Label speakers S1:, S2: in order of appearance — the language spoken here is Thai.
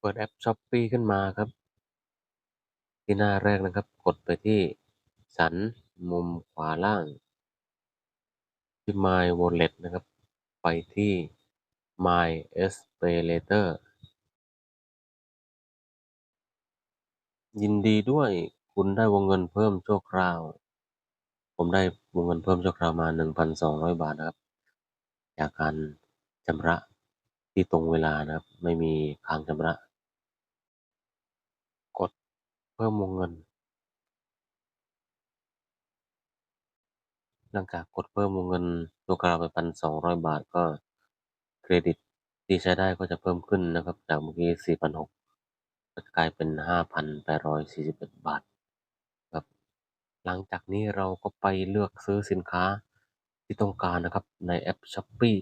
S1: เปิดแอป Shopee ขึ้นมาครับ ที่หน้าแรกนะครับ กดไปที่สันมุมขวาล่าง ที่ My Wallet นะครับ ไปที่ My s p a Later ยินดีด้วยคุณได้วงเงินเพิ่มชั่วคราว ผมได้วงเงินเพิ่มชั่วคราวมา 1,200 บาทนะครับ จากการชำระที่ตรงเวลานะครับ ไม่มีค้างชำระ พิ่มวงเงิน หลังจากกดเพิ่มวงเงินชั่วคราวไป1,200บาทก็เครดิตที่ใช้ได้ก็จะเพิ่มขึ้นนะครับ จากเมื่อกี้4,600ก็จะกลายเป็น5,841บาทครับ หลังจากนี้เราก็ไปเลือกซื้อสินค้าที่ต้องการนะครับในแอป Shopee